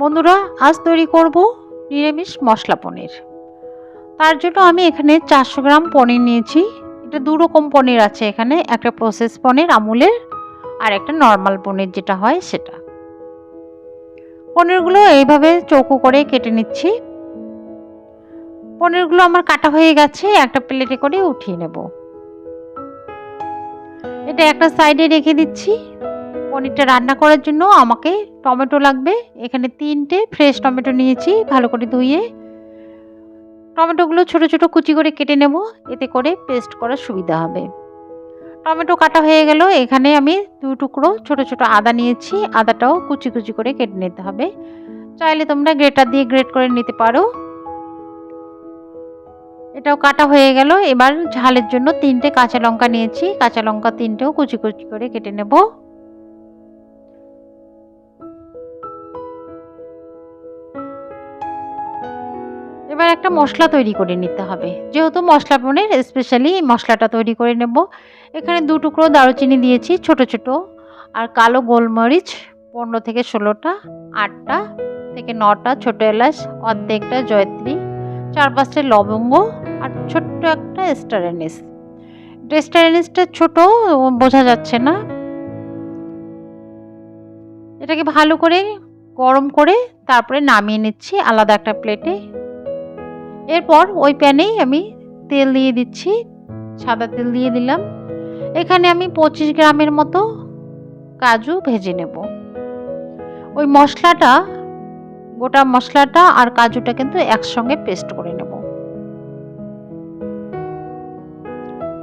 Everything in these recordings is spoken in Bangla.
বন্ধুরা, আজ তৈরি করব নিরামিষ মশলা পনির। তার জন্য আমি এখানে চারশো গ্রাম পনির নিয়েছি। এটা দু রকম পনির আছে এখানে, একটা প্রসেস পনির, আমুলের, আর একটা নর্মাল পনির যেটা হয় সেটা। পনিরগুলো এইভাবে চৌকো করে কেটে নিচ্ছি। পনিরগুলো আমার কাটা হয়ে গেছে, একটা প্লেটে করে উঠিয়ে নেব। এটা একটা সাইডে রেখে দিচ্ছি। পনিরটা রান্না করার জন্য আমাকে টমেটো লাগবে। এখানে তিনটে ফ্রেশ টমেটো নিয়েছি, ভালো করে ধুয়ে। টমেটোগুলো ছোট ছোট কুচি করে কেটে নেব, এতে করে পেস্ট করার সুবিধা হবে। টমেটো কাটা হয়ে গেল, এখানে আমি দু টুকরো ছোট ছোট আদা নিয়েছি, আদাটাও কুচি কুচি করে কেটে নিতে হবে। চাইলে তোমরা গ্রেটার দিয়ে গ্রেট করে নিতে পারো। এটাও কাটা হয়ে গেল, এবার ঝালের জন্য তিনটে কাঁচা লঙ্কা নিয়েছি, কাঁচা লঙ্কা তিনটেও কুচি কুচি করে কেটে নেব। এবার একটা মশলা তৈরি করে নিতে হবে। যেহেতু মশলা পনির স্পেশালি মশলাটা তৈরি করে নেব। এখানে দু টুকরো দারুচিনি দিয়েছি, ছোট ছোট। আর কালো গোলমরিচ, পনেরো থেকে ষোলোটা, আটটা থেকে নটা, ছোটো এলাচ, অর্ধেকটা জয়ত্রী, চার পাঁচটা লবঙ্গ আর ছোট্ট একটা স্টার এনিস স্টার এনিসটা ছোটো, বোঝা যাচ্ছে না। এটাকে ভালো করে গরম করে তারপরে নামিয়ে নিচ্ছি আলাদা একটা প্লেটে এরপর ওই প্যানেই আমি তেল দিয়ে দিচ্ছি, সাদা তেল দিয়ে দিলাম। এখানে আমি পঁচিশ গ্রামের মতো কাজু ভেজে নেব। ওই মশলাটা, গোটা মশলাটা আর কাজুটা কিন্তু একসঙ্গে পেস্ট করে নেব।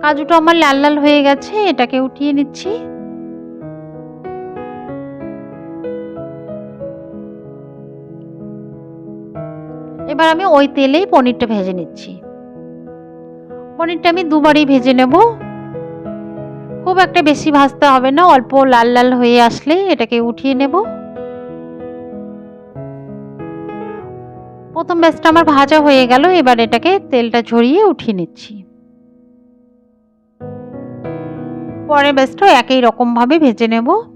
কাজুটা আমার লাল লাল হয়ে গেছে, এটাকে উঠিয়ে নিচ্ছি। এবার আমি ওই তেলেই পনিরটা ভেজে নিচ্ছি। পনিরটা আমি দুবারই ভেজে নেব। খুব একটা বেশি ভাজতে হবে না, অল্প লাল লাল হয়ে আসলে এটাকে উঠিয়ে নেব। প্রথম ব্যাচটা আমার ভাজা হয়ে গেল, এবার এটাকে তেলটা ঝরিয়ে উঠিয়ে নিচ্ছি। পরের ব্যাচটাও একই রকমভাবে ভেজে নেব।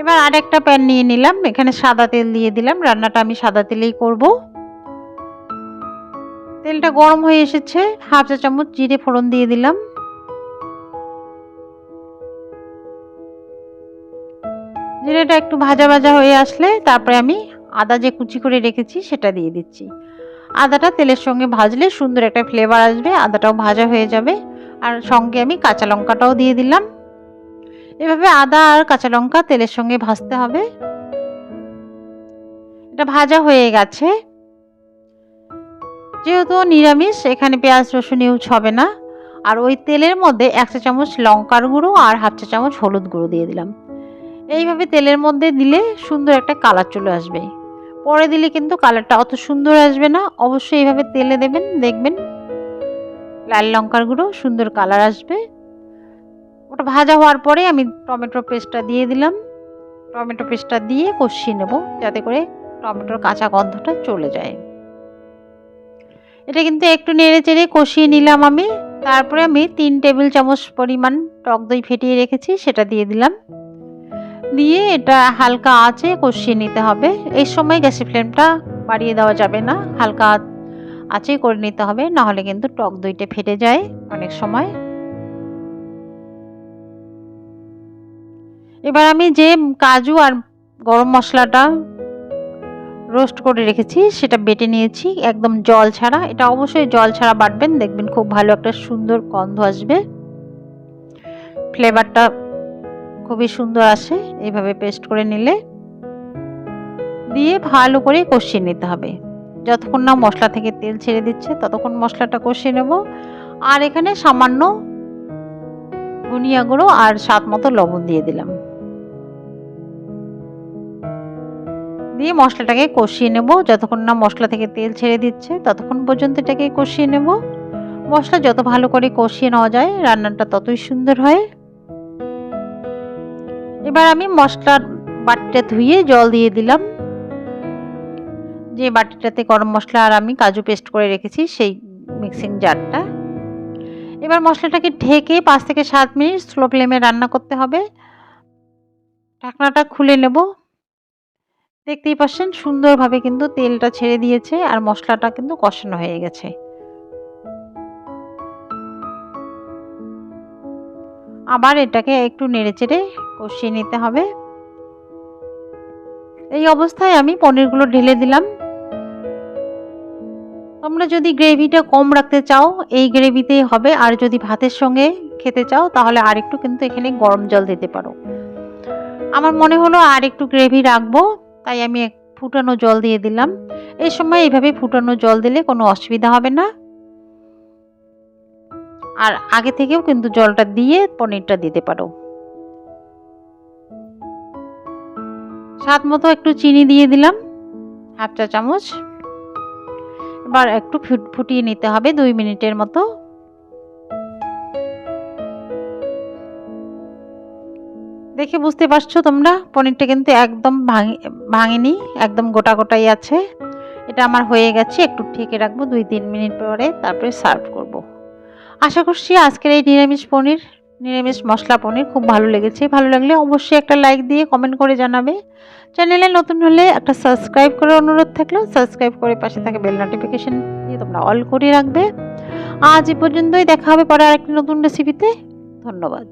এবার আরেকটা প্যান নিয়ে নিলাম। এখানে সাদা তেল দিয়ে দিলাম। রান্নাটা আমি সাদা তেলেই করব। তেলটা গরম হয়ে এসেছে। হাফ চা চামচ জিরে ফোড়ন দিয়ে দিলাম। জিরেটা একটু ভাজা ভাজা হয়ে আসলে তারপরে আমি আদা যে কুচি করে রেখেছি সেটা দিয়ে দিচ্ছি। আদাটা তেলের সঙ্গে ভাজলে সুন্দর একটা ফ্লেভার আসবে। আদাটাও ভাজা হয়ে যাবে। আর সঙ্গে আমি কাঁচা লঙ্কাটাও দিয়ে দিলাম। এভাবে আদা আর কাঁচা লঙ্কা তেলের সঙ্গে ভাজতে হবে। এটা ভাজা হয়ে গেছে। যেহেতু নিরামিষ, এখানে পেঁয়াজ, রসুন ইউজ হবে না। আর ওই তেলের মধ্যে এক চা চামচ লঙ্কার গুঁড়ো আর হাফ চা চামচ হলুদ গুঁড়ো দিয়ে দিলাম। এইভাবে তেলের মধ্যে দিলে সুন্দর একটা কালার চলে আসবে। পরে দিলে কিন্তু কালারটা অত সুন্দর আসবে না। অবশ্যই এইভাবে তেলে দেবেন, দেখবেন। লাল লঙ্কার গুঁড়ো, সুন্দর কালার আসবে। ওটা ভাজা হওয়ার পরে আমি টমেটো পেস্টটা দিয়ে দিলাম। টমেটো পেস্টটা দিয়ে কষিয়ে নেব যাতে করে টমেটোর কাঁচা গন্ধটা চলে যায়। এটা কিন্তু একটু নেড়ে চেড়ে কষিয়ে নিলাম আমি। তারপরে আমি তিন টেবিল চামচ পরিমাণ টক দই ফেটিয়ে রেখেছি, সেটা দিয়ে দিলাম। দিয়ে এটা হালকা আঁচে কষিয়ে নিতে হবে। এই সময় গ্যাসের ফ্লেমটা বাড়িয়ে দেওয়া যাবে না। হালকা আঁচে করে নিতে হবে, নাহলে কিন্তু টক দইটা ফেটে যায় অনেক সময়। এবার আমি যে কাজু আর গরম মশলাটা রোস্ট করে রেখেছি, সেটা বেটে নিয়েছি। একদম জল ছাড়া। এটা অবশ্যই জল ছাড়া বাটবেন, দেখবেন খুব ভালো একটা সুন্দর গন্ধ আসবে। ফ্লেভারটা খুবই সুন্দর আসে, এইভাবে পেস্ট করে নিলে। দিয়ে ভালো করে কষিয়ে নিতে হবে। যতক্ষণ না মশলা থেকে তেল ছেড়ে দিচ্ছে, ততক্ষণ মশলাটা কষিয়ে নেব। আর এখানে সামান্য ধনিয়া গুঁড়ো আর স্বাদ মতো লবণ দিয়ে দিলাম। দিয়ে মশলাটাকে কষিয়ে নেব। যতক্ষণ না মশলা থেকে তেল ছেড়ে দিচ্ছে, ততক্ষণ পর্যন্ত এটাকে কষিয়ে নেব। মশলা যত ভালো করে কষিয়ে নেওয়া যায়, রান্নাটা ততই সুন্দর হয়। এবার আমি মশলার বাটিটা ধুয়ে জল দিয়ে দিলাম। যে বাটিটাতে গরম মশলা আর আমি কাজু পেস্ট করে রেখেছি, সেই মিক্সিং জারটা। এবার মশলাটাকে ঢেকে পাঁচ থেকে সাত মিনিট স্লো ফ্লেমে রান্না করতে হবে। ঢাকনাটা খুলে নেব। দেখতেই পাচ্ছেন সুন্দরভাবে কিন্তু তেলটা ছেড়ে দিয়েছে আর মশলাটা কিন্তু কষানো হয়ে গেছে। আবার এটাকে একটু নেড়ে চেড়ে কষিয়ে নিতে হবে। এই অবস্থায় আমি পনিরগুলো ঢেলে দিলাম। তোমরা যদি গ্রেভিটা কম রাখতে চাও, এই গ্রেভিতেই হবে। আর যদি ভাতের সঙ্গে খেতে চাও, তাহলে আর একটু কিন্তু এখানে গরম জল দিতে পারো। আমার মনে হলো আর একটু গ্রেভি রাখব। তাই আমি এক ফুটানো জল দিয়ে দিলাম। এই সময় এইভাবে ফুটানো জল দিলে কোনো অসুবিধা হবে না। আর আগে থেকেও কিন্তু জলটা দিয়ে পনিরটা দিতে পারো। স্বাদ মতো একটু চিনি দিয়ে দিলাম, হাফ চা চামচ। এবার একটু ফুটিয়ে নিতে হবে দুই মিনিটের মতো। দেখে বুঝতে পারছ তোমরা? পনিরটা কিন্তু একদম ভাঙে, ভাঙেনি, একদম গোটা গোটাই আছে। এটা আমার হয়ে গেছে, একটু ঠেকে রাখব দুই তিন মিনিট পরে, তারপরে সার্ভ করব। আশা করছি আজকের এই নিরামিষ পনির, নিরামিষ মশলা পনির খুব ভালো লেগেছে। ভালো লাগলে অবশ্যই একটা লাইক দিয়ে কমেন্ট করে জানাবে। চ্যানেলে নতুন হলে একটা সাবস্ক্রাইব করার অনুরোধ থাকলেও সাবস্ক্রাইব করে পাশে থাকে বেল নোটিফিকেশন দিয়ে তোমরা অল করে রাখবে। আজ এ পর্যন্তই, দেখা হবে পরে আরেকটি নতুন রেসিপিতে ধন্যবাদ।